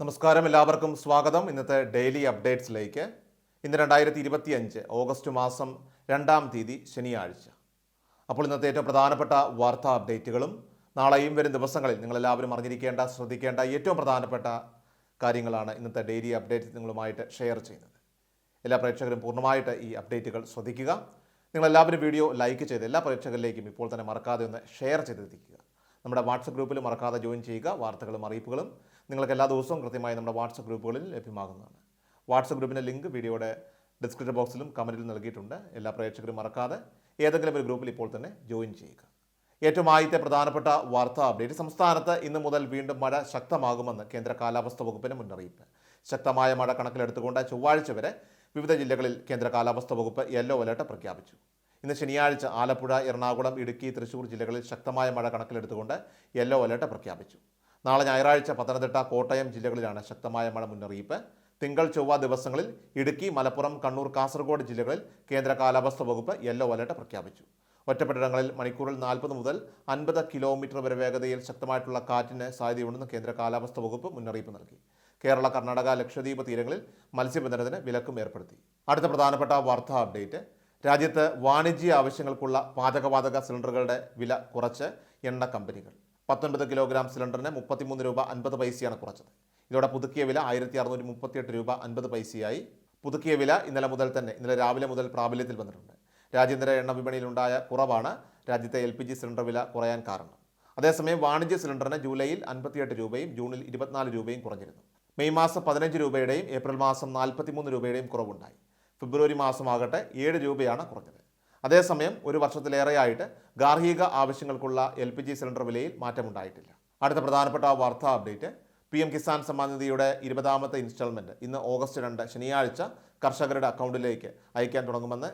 നമസ്കാരം എല്ലാവർക്കും സ്വാഗതം. ഇന്നത്തെ ഡെയിലി അപ്ഡേറ്റ്സിലേക്ക്. ഇന്ന് രണ്ടായിരത്തി ഇരുപത്തി അഞ്ച് ഓഗസ്റ്റ് മാസം രണ്ടാം തീയതി ശനിയാഴ്ച. അപ്പോൾ ഇന്നത്തെ ഏറ്റവും പ്രധാനപ്പെട്ട വാർത്താ അപ്ഡേറ്റുകളും നാളെയും വരും ദിവസങ്ങളിൽ നിങ്ങളെല്ലാവരും അറിഞ്ഞിരിക്കേണ്ട ശ്രദ്ധിക്കേണ്ട ഏറ്റവും പ്രധാനപ്പെട്ട കാര്യങ്ങളാണ് ഇന്നത്തെ ഡെയിലി അപ്ഡേറ്റ് നിങ്ങളുമായിട്ട് ഷെയർ ചെയ്യുന്നത്. എല്ലാ പ്രേക്ഷകരും പൂർണമായിട്ട് ഈ അപ്ഡേറ്റുകൾ ശ്രദ്ധിക്കുക. നിങ്ങളെല്ലാവരും വീഡിയോ ലൈക്ക് ചെയ്ത് എല്ലാ പ്രേക്ഷകരിലേക്കും ഇപ്പോൾ തന്നെ മറക്കാതെ ഒന്ന് ഷെയർ ചെയ്തെത്തിക്കുക നമ്മുടെ വാട്സപ്പ് ഗ്രൂപ്പിൽ മറക്കാതെ ജോയിൻ ചെയ്യുക. വാർത്തകളും അറിയിപ്പുകളും നിങ്ങൾക്ക് എല്ലാ ദിവസവും കൃത്യമായി നമ്മുടെ വാട്സപ്പ് ഗ്രൂപ്പുകളിൽ ലഭ്യമാകുന്നതാണ്. വാട്സപ്പ് ഗ്രൂപ്പിന്റെ ലിങ്ക് വീഡിയോയുടെ ഡിസ്ക്രിപ്ഷൻ ബോക്സിലും കമന്റിലും നൽകിയിട്ടുണ്ട്. എല്ലാ പ്രേക്ഷകരും മറക്കാതെ ഏതെങ്കിലും ഒരു ഗ്രൂപ്പിൽ ഇപ്പോൾ തന്നെ ജോയിൻ ചെയ്യുക. ഏറ്റവും ആദ്യത്തെ പ്രധാനപ്പെട്ട വാർത്താ അപ്ഡേറ്റ്. സംസ്ഥാനത്ത് ഇന്ന് മുതൽ വീണ്ടും മഴ ശക്തമാകുമെന്ന് കേന്ദ്ര കാലാവസ്ഥ വകുപ്പിന് മുന്നറിയിപ്പ്. ശക്തമായ മഴ കണക്കിലെടുത്തുകൊണ്ട് ചൊവ്വാഴ്ച വരെ വിവിധ ജില്ലകളിൽ കേന്ദ്ര കാലാവസ്ഥ വകുപ്പ് യെല്ലോ അലർട്ട് പ്രഖ്യാപിച്ചു. ഇന്ന് ശനിയാഴ്ച ആലപ്പുഴ എറണാകുളം ഇടുക്കി തൃശൂർ ജില്ലകളിൽ ശക്തമായ മഴ കണക്കിലെടുത്തുകൊണ്ട് യെല്ലോ അലർട്ട് പ്രഖ്യാപിച്ചു. നാളെ ഞായറാഴ്ച പത്തനംതിട്ട കോട്ടയം ജില്ലകളിലാണ് ശക്തമായ മഴ മുന്നറിയിപ്പ്. തിങ്കൾ ചൊവ്വ ദിവസങ്ങളിൽ ഇടുക്കി മലപ്പുറം കണ്ണൂർ കാസർഗോഡ് ജില്ലകളിൽ കേന്ദ്ര കാലാവസ്ഥ വകുപ്പ് യെല്ലോ അലർട്ട് പ്രഖ്യാപിച്ചു. ഒറ്റപ്പെട്ടിടങ്ങളിൽ മണിക്കൂറിൽ നാൽപ്പത് മുതൽ അൻപത് കിലോമീറ്റർ വരെ വേഗതയിൽ ശക്തമായിട്ടുള്ള കാറ്റിന് സാധ്യതയുണ്ടെന്ന് കേന്ദ്ര കാലാവസ്ഥ വകുപ്പ് മുന്നറിയിപ്പ് നൽകി. കേരള കർണാടക ലക്ഷദ്വീപ് തീരങ്ങളിൽ മത്സ്യബന്ധനത്തിന് വിലക്കും ഏർപ്പെടുത്തി. അടുത്ത പ്രധാനപ്പെട്ട വാർത്താ അപ്ഡേറ്റ്. രാജ്യത്ത് വാണിജ്യ ആവശ്യങ്ങൾക്കുള്ള പാചകവാതക സിലിണ്ടറുകളുടെ വില കുറച്ച് എണ്ണ കമ്പനികൾ. പത്തൊൻപത് കിലോഗ്രാം സിലിണ്ടറിന് മുപ്പത്തിമൂന്ന് രൂപ അൻപത് പൈസയാണ് കുറച്ചത്. ഇതോടെ പുതുക്കിയ വില ആയിരത്തി അറുന്നൂറ്റി മുപ്പത്തിയെട്ട് രൂപ അൻപത് പൈസയായി. പുതുക്കിയ വില ഇന്നലെ മുതൽ തന്നെ ഇന്നലെ രാവിലെ മുതൽ പ്രാബല്യത്തിൽ വന്നിട്ടുണ്ട്. രാജ്യാന്തര എണ്ണ വിപണിയിലുണ്ടായ കുറവാണ് രാജ്യത്തെ എൽ പി ജി സിലിണ്ടർ വില കുറയാൻ കാരണം. അതേസമയം വാണിജ്യ സിലിണ്ടറിന് ജൂലൈയിൽ അൻപത്തിയെട്ട് രൂപയും ജൂണിൽ ഇരുപത്തിനാല് രൂപയും കുറഞ്ഞിരുന്നു. മെയ് മാസം പതിനഞ്ച് രൂപയുടെയും ഏപ്രിൽ മാസം നാൽപ്പത്തിമൂന്ന് രൂപയുടെയും കുറവുണ്ടായി. ഫെബ്രുവരി മാസമാകട്ടെ ഏഴ് രൂപയാണ് കുറഞ്ഞത്. അതേസമയം ഒരു വർഷത്തിലേറെയായിട്ട് ഗാർഹിക ആവശ്യങ്ങൾക്കുള്ള എൽ പി ജി സിലിണ്ടർ വിലയിൽ മാറ്റമുണ്ടായിട്ടില്ല. അടുത്ത പ്രധാനപ്പെട്ട വാർത്താ update P M Kisan Samman നിധിയുടെ ഇരുപതാമത്തെ ഇൻസ്റ്റാൾമെന്റ് ഇന്ന് ഓഗസ്റ്റ് രണ്ട് ശനിയാഴ്ച കർഷകരുടെ അക്കൗണ്ടിലേക്ക് അയക്കാൻ തുടങ്ങുമെന്ന്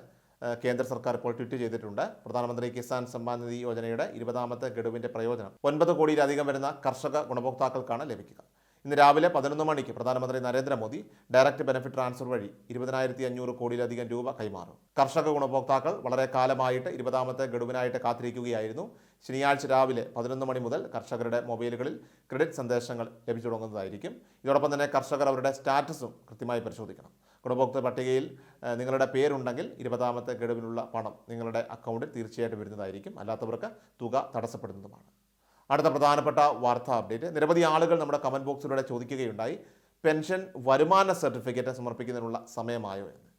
കേന്ദ്ര സർക്കാർ ഇപ്പോൾ ട്വീറ്റ് ചെയ്തിട്ടുണ്ട്. പ്രധാനമന്ത്രി കിസാൻ സമ്മാൻ നിധി യോജനയുടെ ഇരുപതാമത്തെ ഗഡുവിന്റെ പ്രയോജനം ഒൻപത് കോടിയിലധികം വരുന്ന കർഷക ഗുണഭോക്താക്കൾക്കാണ് ലഭിക്കുക. ഇന്ന് രാവിലെ പതിനൊന്ന് മണിക്ക് പ്രധാനമന്ത്രി നരേന്ദ്രമോദി ഡയറക്റ്റ് ബെനിഫിറ്റ് ട്രാൻസ്ഫർ വഴി ഇരുപതിനായിരത്തി അഞ്ഞൂറ് കോടിയിലധികം രൂപ കൈമാറും. കർഷക ഗുണഭോക്താക്കൾ വളരെ കാലമായിട്ട് ഇരുപതാമത്തെ ഗഡുവിനായിട്ട് കാത്തിരിക്കുകയായിരുന്നു. ശനിയാഴ്ച രാവിലെ പതിനൊന്ന് മണി മുതൽ കർഷകരുടെ മൊബൈലുകളിൽ ക്രെഡിറ്റ് സന്ദേശങ്ങൾ ലഭിച്ചു തുടങ്ങുന്നതായിരിക്കും. ഇതോടൊപ്പം തന്നെ കർഷകർ അവരുടെ സ്റ്റാറ്റസും കൃത്യമായി പരിശോധിക്കണം. ഗുണഭോക്തൃ പട്ടികയിൽ നിങ്ങളുടെ പേരുണ്ടെങ്കിൽ ഇരുപതാമത്തെ ഗഡുവിനുള്ള പണം നിങ്ങളുടെ അക്കൗണ്ടിൽ തീർച്ചയായിട്ടും വരുന്നതായിരിക്കും. അല്ലാത്തവർക്ക് തുക തടസ്സപ്പെടുന്നതുമാണ്. അടുത്ത പ്രധാനപ്പെട്ട വാർത്താ അപ്ഡേറ്റ്. നിരവധി ആളുകൾ നമ്മുടെ കമന്റ് ബോക്സിലൂടെ ചോദിക്കുകയുണ്ടായി. പെൻഷൻ വരുമാന സർട്ടിഫിക്കറ്റ് സമർപ്പിക്കുന്നതിനുള്ള സമയമായോ എന്ന്.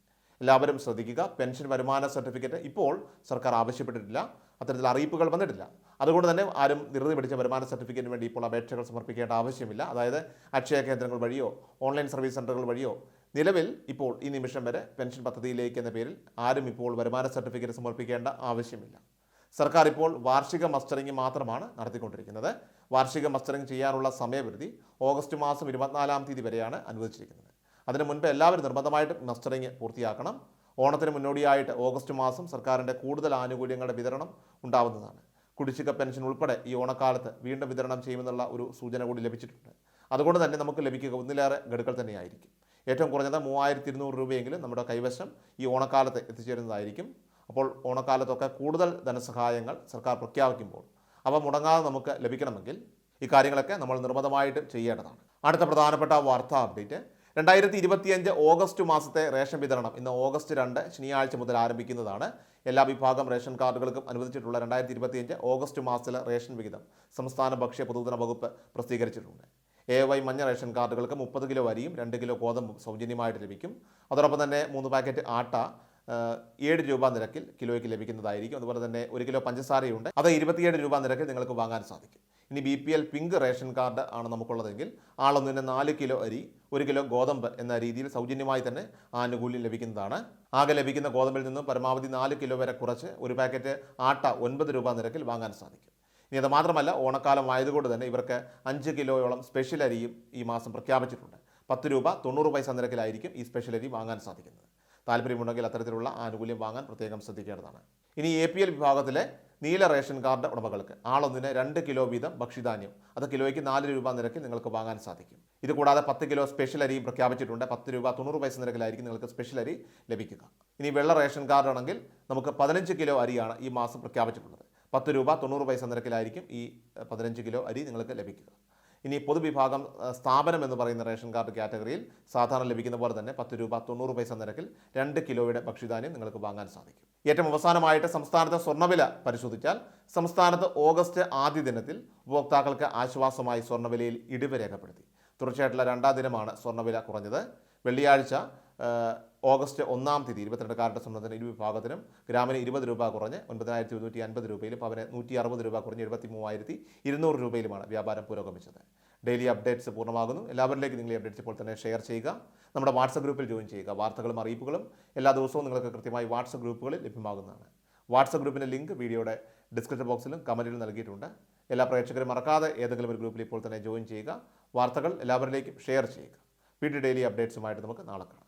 എല്ലാവരും ശ്രദ്ധിക്കുക പെൻഷൻ വരുമാന സർട്ടിഫിക്കറ്റ് ഇപ്പോൾ സർക്കാർ ആവശ്യപ്പെട്ടിട്ടില്ല. അത്തരത്തിൽ അറിയിപ്പുകൾ വന്നിട്ടില്ല. അതുകൊണ്ട് തന്നെ ആരും ധൃതി പിടിച്ച വരുമാന സർട്ടിഫിക്കറ്റിന് വേണ്ടി ഇപ്പോൾ അപേക്ഷകൾ സമർപ്പിക്കേണ്ട ആവശ്യമില്ല. അതായത് അക്ഷയ കേന്ദ്രങ്ങൾ വഴിയോ ഓൺലൈൻ സർവീസ് സെന്ററുകൾ വഴിയോ നിലവിൽ ഇപ്പോൾ ഈ നിമിഷം വരെ പെൻഷൻ പദ്ധതിയിലേക്ക് എന്ന പേരിൽ ആരും ഇപ്പോൾ വരുമാന സർട്ടിഫിക്കറ്റ് സമർപ്പിക്കേണ്ട ആവശ്യമില്ല. സർക്കാർ ഇപ്പോൾ വാർഷിക മസ്റ്ററിംഗ് മാത്രമാണ് നടത്തിക്കൊണ്ടിരിക്കുന്നത്. വാർഷിക മസ്റ്ററിംഗ് ചെയ്യാനുള്ള സമയപരിധി ഓഗസ്റ്റ് മാസം ഇരുപത്തിനാലാം തീയതി വരെയാണ് അനുവദിച്ചിരിക്കുന്നത്. അതിനു മുൻപ് എല്ലാവരും നിർബന്ധമായിട്ടും മസ്റ്ററിംഗ് പൂർത്തിയാക്കണം. ഓണത്തിന് മുന്നോടിയായിട്ട് ഓഗസ്റ്റ് മാസം സർക്കാരിന്റെ കൂടുതൽ ആനുകൂല്യങ്ങളുടെ വിതരണം ഉണ്ടാവുന്നതാണ്. കുടിശ്ശിക പെൻഷൻ ഉൾപ്പെടെ ഈ ഓണക്കാലത്ത് വീണ്ടും വിതരണം ചെയ്യുമെന്നുള്ള ഒരു സൂചന കൂടി ലഭിച്ചിട്ടുണ്ട്. അതുകൊണ്ട് തന്നെ നമുക്ക് ലഭിക്കുക ഒന്നിലേറെ ഗഡുക്കൾ തന്നെയായിരിക്കും. ഏറ്റവും കുറഞ്ഞത് മൂവായിരത്തി ഇരുന്നൂറ് രൂപയെങ്കിലും നമ്മുടെ കൈവശം ഈ ഓണക്കാലത്ത് എത്തിച്ചേരുന്നതായിരിക്കും. അപ്പോൾ ഓണക്കാലത്തൊക്കെ കൂടുതൽ ധനസഹായങ്ങൾ സർക്കാർ പ്രഖ്യാപിക്കുമ്പോൾ അവ മുടങ്ങാതെ നമുക്ക് ലഭിക്കണമെങ്കിൽ ഈ കാര്യങ്ങളൊക്കെ നമ്മൾ നിർബന്ധമായിട്ട് ചെയ്യേണ്ടതാണ്. അടുത്ത പ്രധാനപ്പെട്ട വാർത്താ അപ്ഡേറ്റ്. രണ്ടായിരത്തി ഇരുപത്തിയഞ്ച് ഓഗസ്റ്റ് മാസത്തെ റേഷൻ വിതരണം ഇന്ന് ഓഗസ്റ്റ് രണ്ട് ശനിയാഴ്ച മുതൽ ആരംഭിക്കുന്നതാണ്. എല്ലാ വിഭാഗം റേഷൻ കാർഡുകൾക്കും അനുവദിച്ചിട്ടുള്ള രണ്ടായിരത്തി ഇരുപത്തിയഞ്ച് ഓഗസ്റ്റ് മാസത്തിലെ റേഷൻ വിഹിതം സംസ്ഥാന ഭക്ഷ്യ പൊതുജന വകുപ്പ് പ്രസിദ്ധീകരിച്ചിട്ടുണ്ട്. എ വൈ മഞ്ഞ റേഷൻ കാർഡുകൾക്ക് മുപ്പത് കിലോ അരിയും രണ്ട് കിലോ ഗോതമ്പും സൗജന്യമായിട്ട് ലഭിക്കും. അതോടൊപ്പം തന്നെ മൂന്ന് പാക്കറ്റ് ആട്ട ഏഴ് രൂപ നിരക്കിൽ കിലോയ്ക്ക് ലഭിക്കുന്നതായിരിക്കും. അതുപോലെ തന്നെ ഒരു കിലോ പഞ്ചസാരയുണ്ട്. അത് ഇരുപത്തിയേഴ് രൂപ നിരക്കിൽ നിങ്ങൾക്ക് വാങ്ങാൻ സാധിക്കും. ഇനി B P L pink ration card ആണ് നമുക്കുള്ളതെങ്കിൽ ആളൊന്നിന് നാല് കിലോ അരി ഒരു കിലോ ഗോതമ്പ് എന്ന രീതിയിൽ സൗജന്യമായി തന്നെ ആനുകൂല്യം ലഭിക്കുന്നതാണ്. ആകെ ലഭിക്കുന്ന ഗോതമ്പിൽ നിന്നും പരമാവധി നാല് കിലോ വരെ കുറച്ച് ഒരു പാക്കറ്റ് ആട്ട ഒൻപത് രൂപ നിരക്കിൽ വാങ്ങാൻ സാധിക്കും. ഇനി അത് മാത്രമല്ല ഓണക്കാലം ആയതുകൊണ്ട് തന്നെ ഇവർക്ക് അഞ്ച് കിലോയോളം സ്പെഷ്യൽ അരിയും ഈ മാസം പ്രഖ്യാപിച്ചിട്ടുണ്ട്. പത്ത് രൂപ തൊണ്ണൂറ് പൈസ നിരക്കിലായിരിക്കും ഈ സ്പെഷ്യൽ അരി വാങ്ങാൻ സാധിക്കുന്നത്. താല്പര്യമുണ്ടെങ്കിൽ അത്തരത്തിലുള്ള ആനുകൂല്യം വാങ്ങാൻ പ്രത്യേകം ശ്രദ്ധിക്കേണ്ടതാണ്. ഇനി എ പി എൽ വിഭാഗത്തിലെ നീല റേഷൻ കാർഡ് ഉടമകൾക്ക് ആളൊന്നിന് രണ്ട് കിലോ വീതം ഭക്ഷ്യധാന്യം അത് കിലോയ്ക്ക് നാല് രൂപ നിരക്കിൽ നിങ്ങൾക്ക് വാങ്ങാൻ സാധിക്കും. ഇത് കൂടാതെ പത്ത് കിലോ സ്പെഷ്യൽ അരിയും പ്രഖ്യാപിച്ചിട്ടുണ്ട്. പത്ത് രൂപ തൊണ്ണൂറ് പൈസ നിരക്കിലായിരിക്കും നിങ്ങൾക്ക് സ്പെഷ്യൽ അരി ലഭിക്കുക. ഇനി വെള്ള റേഷൻ കാർഡ് ആണെങ്കിൽ നമുക്ക് പതിനഞ്ച് കിലോ അരിയാണ് ഈ മാസം പ്രഖ്യാപിച്ചിട്ടുള്ളത്. പത്ത് രൂപ തൊണ്ണൂറ് പൈസ നിരക്കിലായിരിക്കും ഈ പതിനഞ്ച് കിലോ അരി നിങ്ങൾക്ക് ലഭിക്കുക. ഇനി പൊതുവിഭാഗം സ്ഥാപനം എന്ന് പറയുന്ന റേഷൻ കാർഡ് കാറ്റഗറിയിൽ സാധാരണ ലഭിക്കുന്ന പോലെ തന്നെ പത്ത് രൂപ തൊണ്ണൂറ് പൈസ നിരക്കിൽ രണ്ട് കിലോയുടെ ഭക്ഷ്യധാന്യം നിങ്ങൾക്ക് വാങ്ങാൻ സാധിക്കും. ഏറ്റവും അവസാനമായിട്ട് സംസ്ഥാനത്തെ സ്വർണവില പരിശോധിച്ചാൽ സംസ്ഥാനത്ത് ഓഗസ്റ്റ് ആദ്യ ദിനത്തിൽ ഉപഭോക്താക്കൾക്ക് ആശ്വാസമായി സ്വർണവിലയിൽ ഇടിവ് രേഖപ്പെടുത്തി. തുടർച്ചയായിട്ടുള്ള രണ്ടാം ദിനമാണ് സ്വർണവില കുറഞ്ഞത്. വെള്ളിയാഴ്ച ഓഗസ്റ്റ് ഒന്നാം തീയതി ഇരുപത്തിരണ്ട് കാരുടെ സ്വർണത്തിന് ഇരു വിഭാഗത്തിനും ഗ്രാമിന് ഇരുപത് രൂപ കുറഞ്ഞ് ഒൻപതിനായിരത്തി ഇരുന്നൂറ്റി അൻപത് രൂപയിലും പവന് നൂറ്റി അറുപത് രൂപ കുറഞ്ഞ് എഴുപത്തി മൂവായിരത്തി ഇരുന്നൂറ് രൂപയിലുമാണ് വ്യാപാരം പുരോഗമിച്ചത്. ഡെയിലി അപ്ഡേറ്റ്സ് പൂർണമാകുന്നു. എല്ലാവരിലേക്കും നിങ്ങൾ ഈ അപ്ഡേറ്റ്സ് ഇപ്പോൾ തന്നെ ഷെയർ ചെയ്യുക. നമ്മുടെ വാട്സപ്പ് ഗ്രൂപ്പിൽ ജോയിൻ ചെയ്യുക. വാർത്തകളും അറിയിപ്പുകളും എല്ലാ ദിവസവും നിങ്ങൾക്ക് കൃത്യമായി വാട്സപ്പ് ഗ്രൂപ്പുകളിൽ ലഭ്യമാകുന്നതാണ്. വാട്സപ്പ് ഗ്രൂപ്പിന്റെ ലിങ്ക് വീഡിയോയുടെ ഡിസ്ക്രിപ്ഷൻ ബോക്സിലും കമന്റിലും നൽകിയിട്ടുണ്ട്. എല്ലാ പ്രേക്ഷകരും മറക്കാതെ ഏതെങ്കിലും ഒരു ഗ്രൂപ്പിൽ ഇപ്പോൾ തന്നെ ജോയിൻ ചെയ്യുക. വാർത്തകൾ എല്ലാവരിലേക്കും ഷെയർ ചെയ്യുക. വീഡിയോ ഡെയിലി അപ്ഡേറ്റ്സുമായിട്ട് നമുക്ക് നാളെ കാണാം.